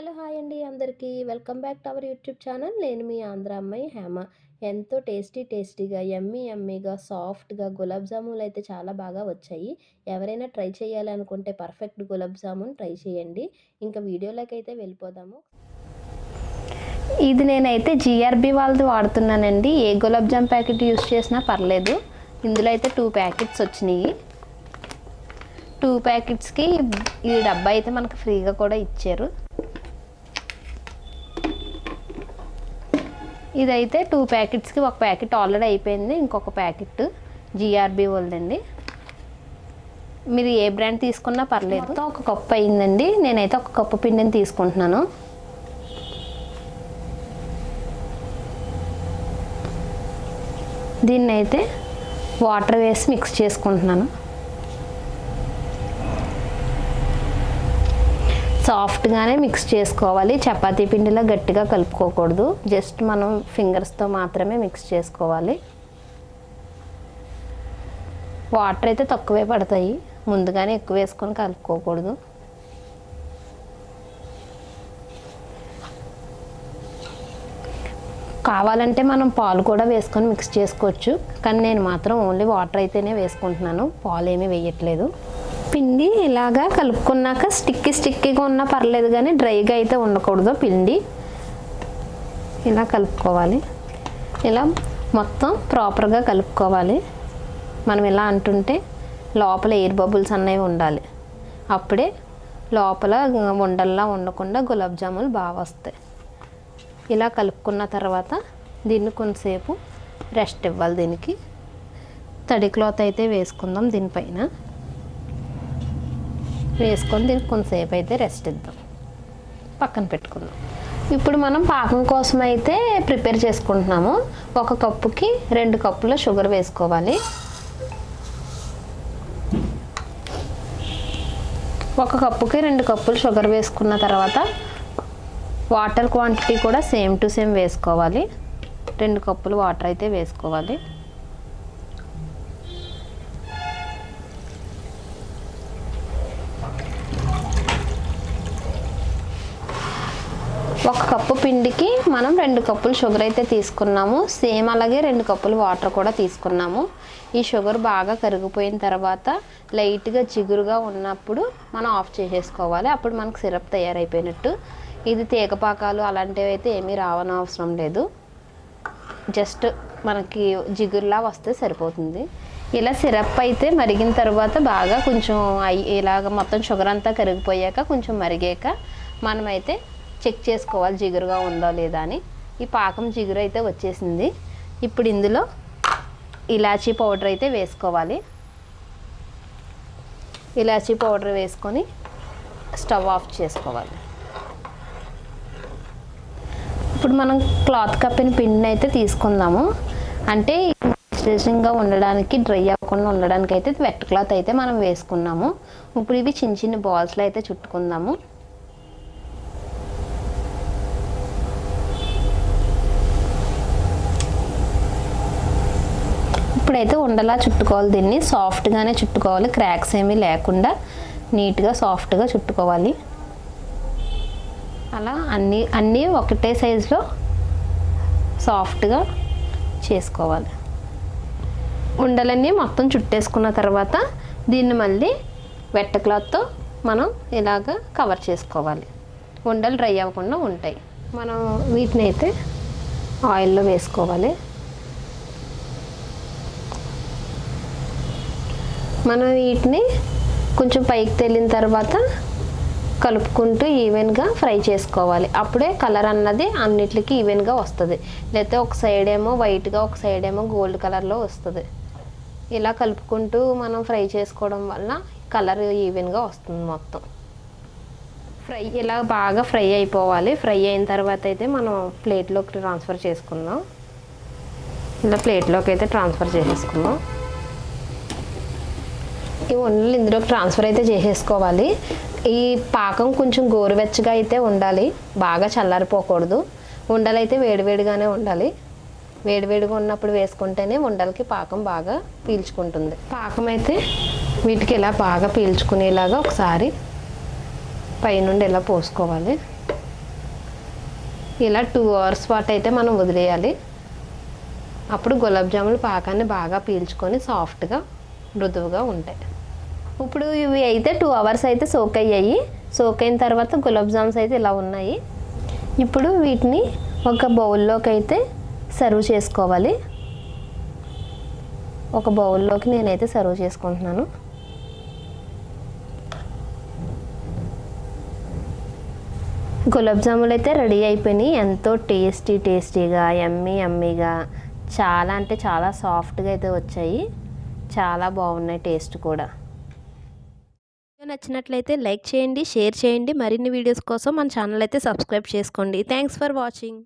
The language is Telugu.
హలో హాయ్ అండి అందరికీ. Welcome back to our YouTube channel. నేను మీ ఆంధ్ర అమ్మాయి హేమ. ఎంతో టేస్టీ టేస్టీగా ఎమ్మీ ఎమ్మీగా సాఫ్ట్గా గులాబ్ జాములు అయితే చాలా బాగా వచ్చాయి. ఎవరైనా ట్రై చేయాలనుకుంటే పర్ఫెక్ట్ గులాబ్ జామున్ ట్రై చేయండి. ఇంకా వీడియోలోకి అయితే వెళ్ళిపోదాము. ఇది నేనైతే జిఆర్బి వాళ్ళది వాడుతున్నానండి. ఏ గులాబ్ జామ్ ప్యాకెట్ యూస్ చేసినా పర్లేదు. ఇందులో అయితే టూ ప్యాకెట్స్ వచ్చినాయి. టూ ప్యాకెట్స్కి ఈ డబ్బా అయితే మనకు ఫ్రీగా కూడా ఇచ్చారు. ఇదైతే టూ ప్యాకెట్స్కి ఒక ప్యాకెట్ ఆల్రెడీ అయిపోయింది. ఇంకొక ప్యాకెట్ జిఆర్బి వాళ్ళదండి మీరు ఏ బ్రాండ్ తీసుకున్నా పర్లేదు. ఒక కప్పు అయిందండి. నేనైతే ఒక కప్పు పిండిని తీసుకుంటున్నాను. దీన్ని అయితే వాటర్ వేసి మిక్స్ చేసుకుంటున్నాను. సాఫ్ట్గానే మిక్స్ చేసుకోవాలి. చపాతీ పిండిలో గట్టిగా కలుపుకోకూడదు. జస్ట్ మనం ఫింగర్స్తో మాత్రమే మిక్స్ చేసుకోవాలి. వాటర్ అయితే తక్కువే పడతాయి. ముందుగానే ఎక్కువ వేసుకొని కలుపుకోకూడదు. కావాలంటే మనం పాలు కూడా వేసుకొని మిక్స్ చేసుకోవచ్చు. కానీ నేను మాత్రం ఓన్లీ వాటర్ అయితేనే వేసుకుంటున్నాను. పాలు ఏమీ వేయట్లేదు. పిండి ఇలాగా కలుపుకున్నాక స్టిక్కీ స్టిక్కీగా ఉన్నా పర్లేదు కానీ డ్రైగా అయితే ఉండకూడదు పిండి. ఇలా కలుపుకోవాలి. ఇలా మొత్తం ప్రాపర్గా కలుపుకోవాలి. మనం ఇలా అంటుంటే లోపల ఎయిర్ బబుల్స్ అనేవి ఉండాలి. అప్పుడే లోపల ఉండల్లా ఉండకుండా గులాబ్ జాములు బాగా వస్తాయి. ఇలా కలుపుకున్న తర్వాత దీన్ని కొంతసేపు రెస్ట్ ఇవ్వాలి దీనికి. తడి క్లాత్ అయితే వేసుకుందాం దీనిపైన. వేసుకొని దీనికి కొంతసేపు అయితే రెస్ట్ ఇద్దాం. పక్కన పెట్టుకుందాం. ఇప్పుడు మనం పాకం కోసం అయితే ప్రిపేర్ చేసుకుంటున్నాము. ఒక కప్పుకి రెండు కప్పుల షుగర్ వేసుకోవాలి. ఒక కప్పుకి రెండు కప్పులు షుగర్ వేసుకున్న తర్వాత వాటర్ క్వాంటిటీ కూడా సేమ్ టు సేమ్ వేసుకోవాలి. రెండు కప్పులు వాటర్ అయితే వేసుకోవాలి. ఒక కప్పు పిండికి మనం రెండు కప్పులు షుగర్ అయితే తీసుకున్నాము. సేమ్ అలాగే రెండు కప్పులు వాటర్ కూడా తీసుకున్నాము. ఈ షుగర్ బాగా కరిగిపోయిన తర్వాత లైట్గా జిగురుగా ఉన్నప్పుడు మనం ఆఫ్ చేసేసుకోవాలి. అప్పుడు మనకు సిరప్ తయారైపోయినట్టు. ఇది తీగపాకాలు అలాంటివి అయితే ఏమీ రావని అవసరం లేదు. జస్ట్ మనకి జిగురులా వస్తే సరిపోతుంది. ఇలా సిరప్ అయితే మరిగిన తర్వాత బాగా కొంచెం అయి ఇలాగ మొత్తం షుగర్ అంతా కరిగిపోయాక కొంచెం మరిగాక మనమైతే చెక్ చేసుకోవాలి జిగురుగా ఉందో లేదా అని. ఈ పాకం జిగురు అయితే వచ్చేసింది. ఇప్పుడు ఇందులో ఇలాచీ పౌడర్ అయితే వేసుకోవాలి. ఇలాచీ పౌడర్ వేసుకొని స్టవ్ ఆఫ్ చేసుకోవాలి. ఇప్పుడు మనం క్లాత్ కప్పిన పిండిని అయితే తీసుకుందాము. అంటే స్ట్రెచింగ్గా ఉండడానికి డ్రై అవ్వకుండా ఉండడానికి అయితే వెట్ క్లాత్ అయితే మనం వేసుకున్నాము. ఇప్పుడు ఇవి చిన్న చిన్న బాల్స్లో అయితే చుట్టుకుందాము. అయితే ఉండలా చుట్టుకోవాలి దీన్ని సాఫ్ట్గానే చుట్టుకోవాలి. క్రాక్స్ ఏమీ లేకుండా నీట్గా సాఫ్ట్గా చుట్టుకోవాలి. అలా అన్నీ అన్నీ ఒకటే సైజులో సాఫ్ట్గా చేసుకోవాలి. ఉండలన్నీ మొత్తం చుట్టేసుకున్న తర్వాత దీన్ని మళ్ళీ వెట్ట క్లాత్తో మనం ఇలాగ కవర్ చేసుకోవాలి. ఉండలు డ్రై అవ్వకుండా ఉంటాయి. మనం వీటిని అయితే ఆయిల్లో వేసుకోవాలి. మనం వీటిని కొంచెం పైకి తేలిన తర్వాత కలుపుకుంటూ ఈవెన్గా ఫ్రై చేసుకోవాలి. అప్పుడే కలర్ అన్నది అన్నిటికీ ఈవెన్గా వస్తుంది. లేకపోతే ఒక సైడ్ ఏమో వైట్గా ఒక సైడ్ ఏమో గోల్డ్ కలర్లో వస్తుంది. ఇలా కలుపుకుంటూ మనం ఫ్రై చేసుకోవడం వల్ల కలర్ ఈవెన్గా వస్తుంది మొత్తం. ఫ్రై ఇలా బాగా ఫ్రై అయిపోవాలి. ఫ్రై అయిన తర్వాత అయితే మనం ప్లేట్లోకి ట్రాన్స్ఫర్ చేసుకుందాం. ఇలా ప్లేట్లోకి అయితే ట్రాన్స్ఫర్ చేసేసుకుందాం. ఈ ఉండలు ఇందులోకి ట్రాన్స్ఫర్ అయితే చేసేసుకోవాలి. ఈ పాకం కొంచెం గోరువెచ్చగా అయితే ఉండాలి. బాగా చల్లారిపోకూడదు. ఉండలు అయితే వేడివేడిగానే ఉండాలి. వేడివేడిగా ఉన్నప్పుడు వేసుకుంటేనే ఉండలకి పాకం బాగా పీల్చుకుంటుంది. పాకం అయితే వీటికి ఇలా బాగా పీల్చుకునేలాగా ఒకసారి పైనుండి ఇలా పోసుకోవాలి. ఇలా టూ అవర్స్ పాటు అయితే మనం వదిలేయాలి. అప్పుడు గులాబ్ జాములు పాకాన్ని బాగా పీల్చుకొని సాఫ్ట్గా మృదువుగా ఉంటాయి. ఇప్పుడు ఇవి అయితే టూ అవర్స్ అయితే సోక్ అయ్యాయి. సోక్ అయిన తర్వాత గులాబ్ జామ్స్ అయితే ఇలా ఉన్నాయి. ఇప్పుడు వీటిని ఒక బౌల్లోకి అయితే సర్వ్ చేసుకోవాలి. ఒక బౌల్లోకి నేనైతే సర్వ్ చేసుకుంటున్నాను. గులాబ్ జాములు అయితే రెడీ అయిపోయినాయి. ఎంతో టేస్టీ టేస్టీగా ఎమ్మీ ఎమ్మీగా చాలా అంటే చాలా సాఫ్ట్గా అయితే వచ్చాయి. చాలా బాగున్నాయి టేస్ట్ కూడా. వీడియో నచ్చినట్లయితే లైక్ చేయండి షేర్ చేయండి. మరిన్ని వీడియోస్ కోసం మన ఛానల్ అయితే సబ్స్క్రైబ్ చేసుకోండి. Thanks for watching